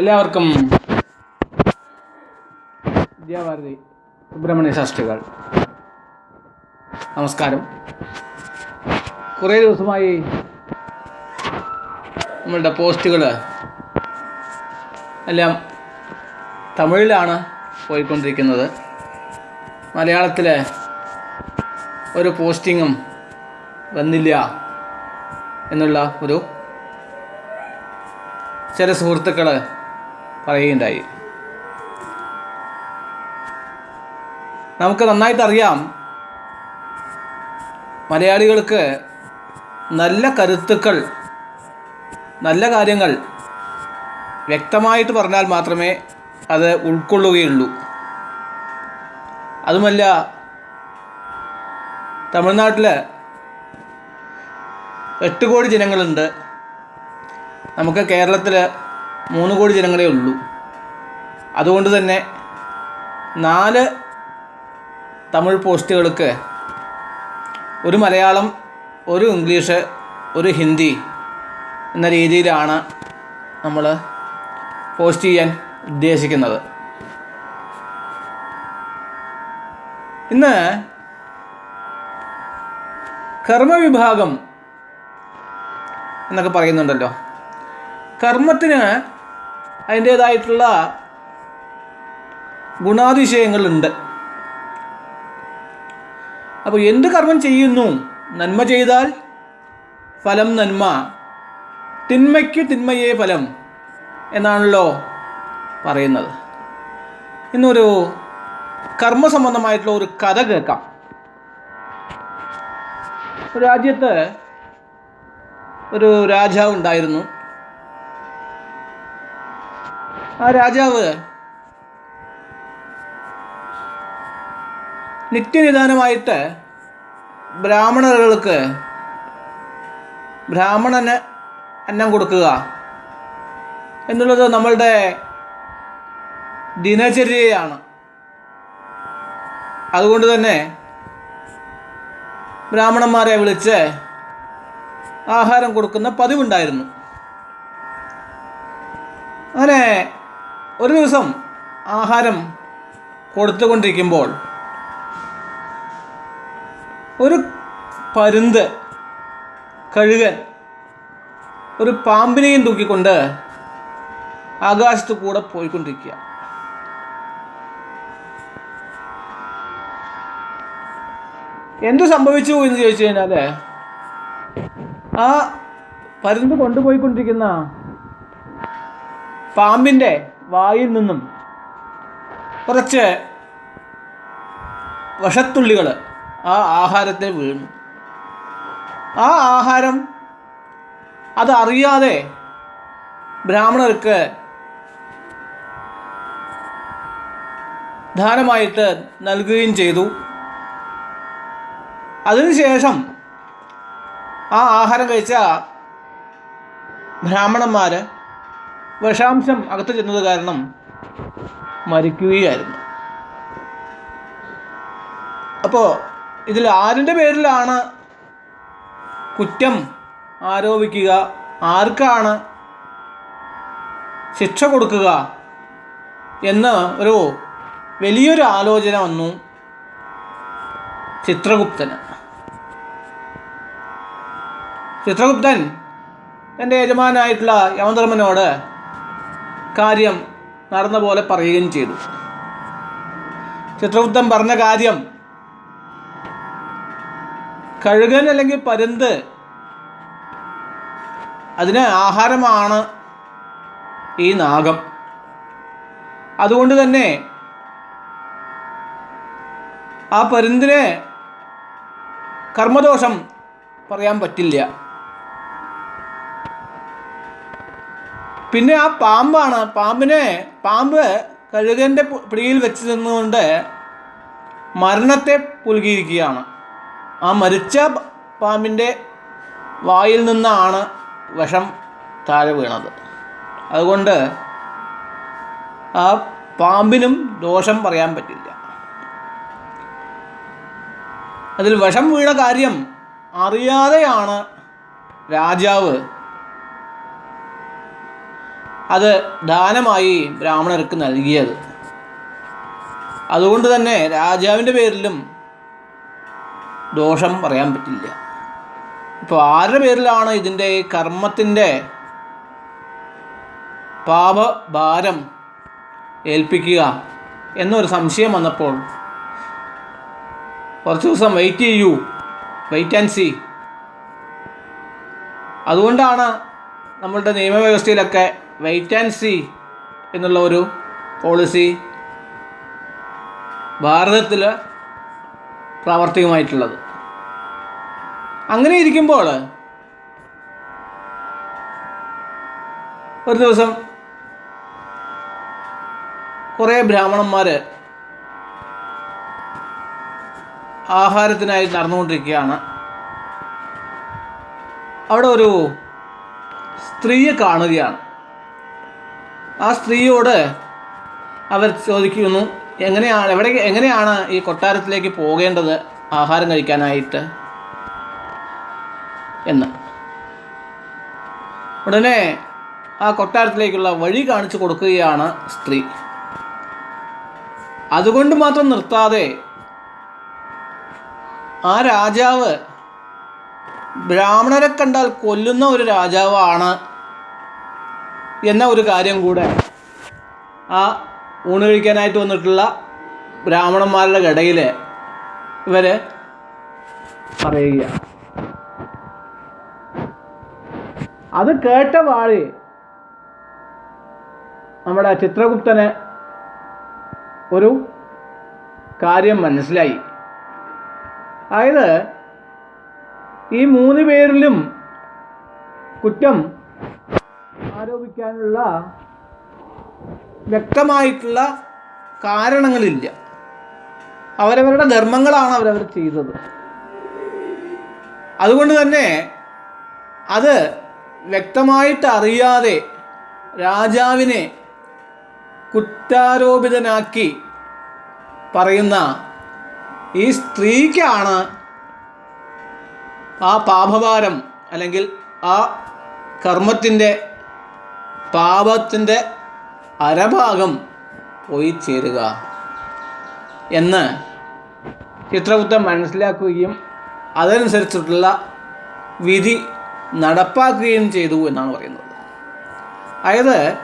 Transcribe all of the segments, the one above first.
എല്ലാവർക്കും വിദ്യാഭാരതി സുബ്രഹ്മണ്യ ശാസ്ത്രികൾ നമസ്കാരം. കുറേ ദിവസമായി നമ്മളുടെ പോസ്റ്റുകൾ എല്ലാം തമിഴിലാണ് പോയിക്കൊണ്ടിരിക്കുന്നത്. മലയാളത്തിൽ ഒരു പോസ്റ്റിങ്ങും വന്നില്ല എന്നുള്ള ഒരു ചില സുഹൃത്തുക്കൾ പറയുകയുണ്ടായി. നമുക്ക് നന്നായിട്ട് അറിയാം മലയാളികൾക്ക് നല്ല കരുത്തുക്കൾ നല്ല കാര്യങ്ങൾ വ്യക്തമായിട്ട് പറഞ്ഞാൽ മാത്രമേ അത് ഉൾക്കൊള്ളുകയുള്ളൂ. അതുമല്ല തമിഴ്നാട്ടിൽ എട്ട് കോടി ജനങ്ങളുണ്ട്. നമുക്ക് കേരളത്തിൽ മൂന്ന് കോടി ജനങ്ങളേ ഉള്ളൂ. അതുകൊണ്ട് തന്നെ നാല് തമിഴ് പോസ്റ്റുകൾക്ക് ഒരു മലയാളം ഒരു ഇംഗ്ലീഷ് ഒരു ഹിന്ദി എന്ന രീതിയിലാണ് നമ്മൾ പോസ്റ്റ് ചെയ്യാൻ ഉദ്ദേശിക്കുന്നത്. ഇന്ന് കർമ്മവിഭാഗം എന്നൊക്കെ പറയുന്നുണ്ടല്ലോ. കർമ്മത്തിന് അതിന്റേതായിട്ടുള്ള ഗുണാതിശയങ്ങളുണ്ട്. അപ്പോൾ എന്ത് കർമ്മം ചെയ്യുന്നു? നന്മ ചെയ്താൽ ഫലം നന്മ. തിന്മയ്ക്ക് തിന്മയേ ഫലം എന്നാണല്ലോ പറയുന്നത്. ഇന്നൊരു കർമ്മസംബന്ധമായിട്ടുള്ള ഒരു കഥ കേൾക്കാം. രാജ്യത്ത് ഒരു രാജാവ് ഉണ്ടായിരുന്നു. ആ രാജാവ്. നിത്യനിദാനമായിട്ട് ബ്രാഹ്മണർക്ക് ബ്രാഹ്മണന് അന്നം കൊടുക്കുക എന്നുള്ളത് നമ്മളുടെ ദിനചര്യയാണ്. അതുകൊണ്ട് തന്നെ ബ്രാഹ്മണന്മാരെ വിളിച്ച് ആഹാരം കൊടുക്കുന്ന പതിവുണ്ടായിരുന്നു. അങ്ങനെ ഒരു ദിവസം ആഹാരം കൊടുത്തുകൊണ്ടിരിക്കുമ്പോൾ ഒരു പരുന്ത് കഴുകൻ ഒരു പാമ്പിനെയും തൂക്കിക്കൊണ്ട് ആകാശത്ത് കൂടെ പോയിക്കൊണ്ടിരിക്കുക. എന്ത് സംഭവിച്ചു എന്ന് ചോദിച്ചു കഴിഞ്ഞാൽ ആ പരുന്ത് കൊണ്ടുപോയിക്കൊണ്ടിരിക്കുന്ന പാമ്പിന്റെ വായിൽ നിന്നും കുറച്ച് വിഷത്തുള്ളികൾ ആ ആഹാരത്തിൽ വീണു. ആ ആഹാരം അതറിയാതെ ബ്രാഹ്മണർക്ക് ദാനമായിട്ട് നൽകുകയും ചെയ്തു. അതിനുശേഷം ആ ആഹാരം കഴിച്ച ബ്രാഹ്മണന്മാർ വിഷാംശം അകത്ത് ചെന്നത് കാരണം മരിക്കുകയായിരുന്നു. അപ്പോൾ ഇതിൽ ആരിന്റെ പേരിലാണ് കുറ്റം ആരോപിക്കുക? ആർക്കാണ് ശിക്ഷ കൊടുക്കുക? എന്ന് ഒരു വലിയൊരു ആലോചന വന്നു ചിത്രഗുപ്തന്. ചിത്രഗുപ്തൻ തന്റെ യജമാനായിട്ടുള്ള യമധർമ്മനോട് കാര്യം നടന്ന പോലെ പറയുകയും ചെയ്തു. ചിത്രഗുപ്തൻ പറഞ്ഞ കാര്യം കഴുകൻ അല്ലെങ്കിൽ പരുന്ത് അതിന് ആഹാരമാണ് ഈ നാഗം. അതുകൊണ്ട് തന്നെ ആ പരുന്തിന് കർമ്മദോഷം പറയാൻ പറ്റില്ല. പിന്നെ ആ പാമ്പാണ്. പാമ്പിനെ പാമ്പ് കഴുകന്റെ പിടിയിൽ വെച്ച് നിന്നുകൊണ്ട് മരണത്തെ പുൽകിയിരിക്കുകയാണ്. ആ മരിച്ച പാമ്പിന്റെ വായിൽ നിന്നാണ് വിഷം താഴെ വീണത്. അതുകൊണ്ട് ആ പാമ്പിനും ദോഷം പറയാൻ പറ്റില്ല. അതിൽ വിഷം വീണ കാര്യം അറിയാതെയാണ് രാജാവ് അത് ദാനമായി ബ്രാഹ്മണർക്ക് നൽകിയത്. അതുകൊണ്ട് തന്നെ രാജാവിന്റെ പേരിലും ദോഷം പറയാൻ പറ്റില്ല. ഇപ്പോൾ ആരുടെ പേരിലാണ് ഇതിന്റെ കർമ്മത്തിന്റെ പാപഭാരം ഏൽപ്പിക്കുക എന്നൊരു സംശയം വന്നപ്പോൾ കുറച്ച് ദിവസം വെയിറ്റ് ചെയ്യൂ വെയിറ്റ് ആൻഡ് സി അതുകൊണ്ടാണ് നമ്മളുടെ നിയമവ്യവസ്ഥയിലൊക്കെ വെയിറ്റ് ആൻഡ് സി എന്നുള്ള ഒരു പോളിസി ഭാരതത്തിൽ പ്രാവർത്തികമായിട്ടുള്ളത്. അങ്ങനെ ഇരിക്കുമ്പോൾ ഒരു ദിവസം കുറേ ബ്രാഹ്മണന്മാർ ആഹാരത്തിനായി നടന്നുകൊണ്ടിരിക്കുകയാണ്. അവിടെ ഒരു സ്ത്രീയെ കാണുകയാണ്. ആ സ്ത്രീയോട് അവർ ചോദിക്കുന്നു എങ്ങനെയാണ് എവിടെ എങ്ങനെയാണ് ഈ കൊട്ടാരത്തിലേക്ക് പോകേണ്ടത് ആഹാരം കഴിക്കാനായിട്ട്? എന്ന്. ഉടനെ ആ കൊട്ടാരത്തിലേക്കുള്ള വഴി കാണിച്ചു കൊടുക്കുകയാണ് സ്ത്രീ. അതുകൊണ്ട് മാത്രം നിർത്താതെ ആ രാജാവ് ബ്രാഹ്മണരെ കണ്ടാൽ കൊല്ലുന്ന ഒരു രാജാവാണ് എന്ന ഒരു കാര്യം കൂടെ ആ ഊണ് കഴിക്കാനായിട്ട് വന്നിട്ടുള്ള ബ്രാഹ്മണന്മാരുടെ ഇടയിൽ ഇവർ പറയുകയാണ്. അത് കേട്ട വാഴി നമ്മുടെ ചിത്രഗുപ്തന് ഒരു കാര്യം മനസ്സിലായി. അതായത് ഈ മൂന്ന് പേരിലും കുറ്റം ആരോപിക്കാനുള്ള വ്യക്തമായിട്ടുള്ള കാരണങ്ങളില്ല. അവരവരുടെ ധർമ്മങ്ങളാണ് അവരവർ ചെയ്തത്. അതുകൊണ്ട് തന്നെ അത് വ്യക്തമായിട്ട് അറിയാതെ രാജാവിനെ കുറ്റാരോപിതനാക്കി പറയുന്ന ഈ സ്ത്രീക്കാണ് ആ പാപഭാരം അല്ലെങ്കിൽ ആ കർമ്മത്തിന്റെ പാപത്തിന്റെ അരഭാഗം പോയി ചേരുക എന്ന് ചിത്രഗുപ്തൻ മനസ്സിലാക്കുകയും അതനുസരിച്ചിട്ടുള്ള വിധി നടപ്പാക്കുകയും ചെയ്തു എന്നാണ് പറയുന്നത്. അതായത്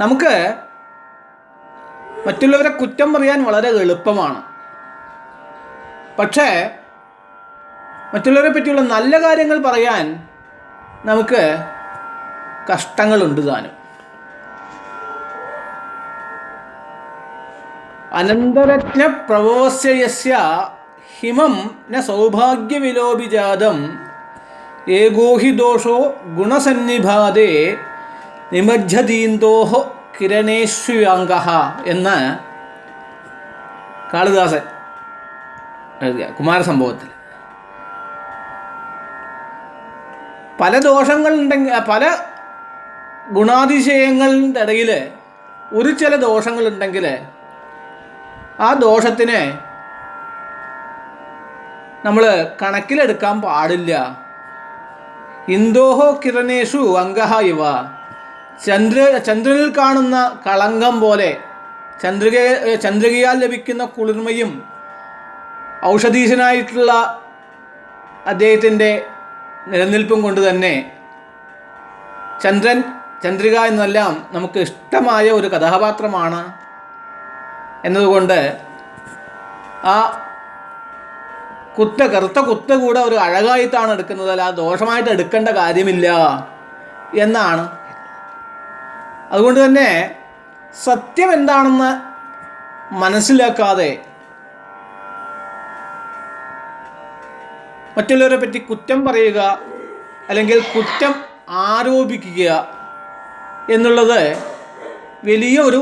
നമുക്ക് മറ്റുള്ളവരെ കുറ്റം പറയാൻ വളരെ എളുപ്പമാണ്. പക്ഷേ മറ്റുള്ളവരെ പറ്റിയുള്ള നല്ല കാര്യങ്ങൾ പറയാൻ നമുക്ക് കഷ്ടങ്ങളുണ്ട് താനും. അനന്തരജ്ഞ പ്രവോസ്യയസ്യ ഹിമം ന സൗഭാഗ്യവിലോപിജാതം. ഏകോ ഹി ദോഷോ ഗുണസന്നിഭാതേ നിമജ്ജതീന്തോ കിരണേഷ്വാംഗ എന്ന് കാളിദാസൻ എഴുതിയ കുമാരസംഭവത്തിൽ. പല ദോഷങ്ങളുണ്ടെങ്കിൽ പല ഗുണാതിശയങ്ങളുടെ ഇടയിൽ ഒരു ചില ദോഷങ്ങളുണ്ടെങ്കിൽ ആ ദോഷത്തിനെ നമ്മൾ കണക്കിലെടുക്കാൻ പാടില്ല. ഇന്ദോഹോ കിരണേഷു അംഗഹ ഇവ. ചന്ദ്ര ചന്ദ്രനിൽ കാണുന്ന കളങ്കം പോലെ ചന്ദ്രിക ചന്ദ്രികയാൽ ലഭിക്കുന്ന കുളിർമയും ഔഷധീശനായിട്ടുള്ള അദ്ദേഹത്തിന്റെ നിലനിൽപ്പും കൊണ്ട് തന്നെ ചന്ദ്രൻ ചന്ദ്രിക എന്നെല്ലാം നമുക്ക് ഇഷ്ടമായ ഒരു കഥാപാത്രമാണ് എന്നതുകൊണ്ട് ആ കുത്ത കറുത്ത കുത്ത കൂടെ ഒരു അഴകായിട്ടാണ് എടുക്കുന്നത്. അല്ല ദോഷമായിട്ട് എടുക്കേണ്ട കാര്യമില്ല എന്നാണ്. അതുകൊണ്ട് തന്നെ സത്യം എന്താണെന്ന് മനസ്സിലാക്കാതെ മറ്റുള്ളവരെ പറ്റി കുറ്റം പറയുക അല്ലെങ്കിൽ കുറ്റം ആരോപിക്കുക എന്നുള്ളത് വലിയൊരു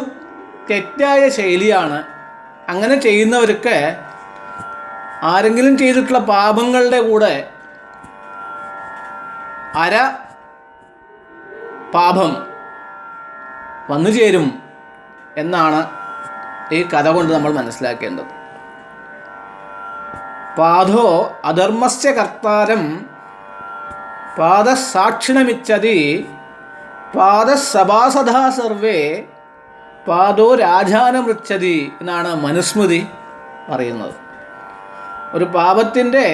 തെറ്റായ ശൈലിയാണ്. അങ്ങനെ ചെയ്യുന്നവർക്ക് ആരെങ്കിലും ചെയ്തിട്ടുള്ള പാപങ്ങളുടെ കൂടെ അര പാപം വന്നു ചേരും എന്നാണ് ഈ കഥ കൊണ്ട് നമ്മൾ മനസ്സിലാക്കേണ്ടത്. പാധോ അധർമ്മസ്യ കർത്താരം പാദസാക്ഷിണമിച്ചതി പാദസഭാസദാ സർവേ പാദോ രാജാനമൃച്ഛതി എന്നാണ് മനുസ്മൃതി പറയുന്നത്. ഒരു പാപത്തിന്റെ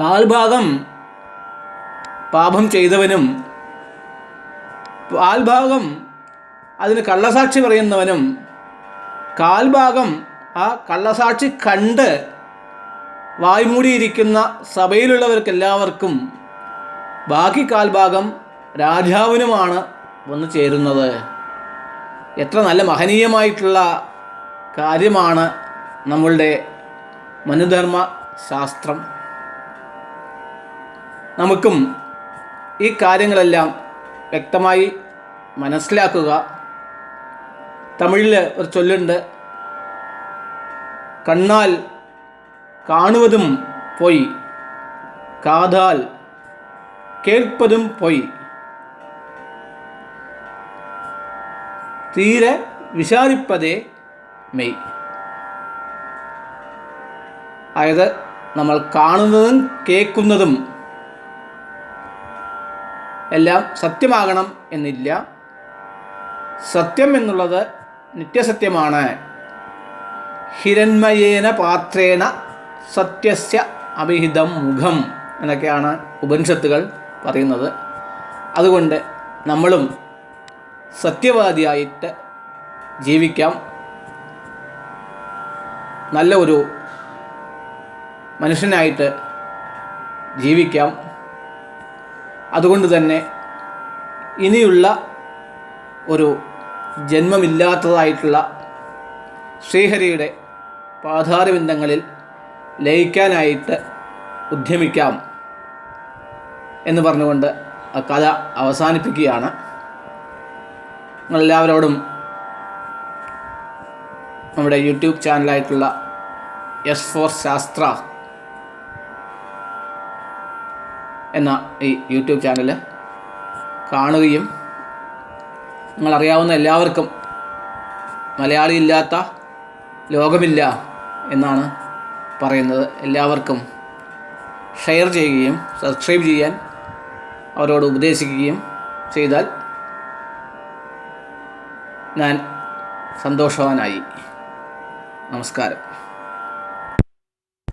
കാൽഭാഗം പാപം ചെയ്തവനും കാൽഭാഗം അതിന് കള്ളസാക്ഷി പറയുന്നവനും കാൽഭാഗം ആ കള്ളസാക്ഷി കണ്ട് വായ്മൂടിയിരിക്കുന്ന സഭയിലുള്ളവർക്കെല്ലാവർക്കും ബാക്കി കാൽഭാഗം രാജാവിനുമാണ് വന്നു ചേരുന്നത്. എത്ര നല്ല മഹനീയമായിട്ടുള്ള കാര്യമാണ് നമ്മളുടെ മനുധർമ്മ ശാസ്ത്രം. നമുക്കും ഈ കാര്യങ്ങളെല്ലാം വ്യക്തമായി മനസ്സിലാക്കുക. തമിഴിൽ ഒരു ചൊല്ലുണ്ട് കണ്ണാൽ കാണുവതും പൊയ്. കാതാൽ കേൾപ്പതും പൊയ്. തീരെ വിചാരിപ്പതേ മെയ്. അതായത് നമ്മൾ കാണുന്നതും കേൾക്കുന്നതും എല്ലാം സത്യമാകണം എന്നില്ല. സത്യം എന്നുള്ളത് നിത്യസത്യമാണ്. ഹിരൺമയേന പാത്രേണ സത്യസ്യ അഭിഹിതം മുഖം എന്നൊക്കെയാണ് ഉപനിഷത്തുകൾ പറയുന്നത്. അതുകൊണ്ട് നമ്മളും സത്യവാദിയായിട്ട് ജീവിക്കാം. നല്ല ഒരു മനുഷ്യനായിട്ട് ജീവിക്കാം. അതുകൊണ്ട് തന്നെ ഇനിയുള്ള ഒരു ജന്മമില്ലാത്തതായിട്ടുള്ള ശ്രീഹരിയുടെ പാതാരബിന്ദങ്ങളിൽ ലയിക്കാനായിട്ട് ഉദ്യമിക്കാം എന്ന് പറഞ്ഞുകൊണ്ട് ആ കഥ അവസാനിപ്പിക്കുകയാണ്. നിങ്ങളെല്ലാവരോടും നമ്മുടെ യൂട്യൂബ് ചാനലായിട്ടുള്ള എസ് ഫോർ ശാസ്ത്ര എന്ന ഈ യൂട്യൂബ് ചാനൽ കാണുകയും നിങ്ങളറിയാവുന്ന എല്ലാവർക്കും മലയാളിയില്ലാത്ത ലോകമില്ല എന്നാണ് പറയുന്നത് എല്ലാവർക്കും ഷെയർ ചെയ്യുകയും സബ്സ്ക്രൈബ് ചെയ്യാൻ അവരോട് ഉപദേശിക്കുകയും ചെയ്താൽ ഞാൻ സന്തോഷവാനായി. നമസ്കാരം.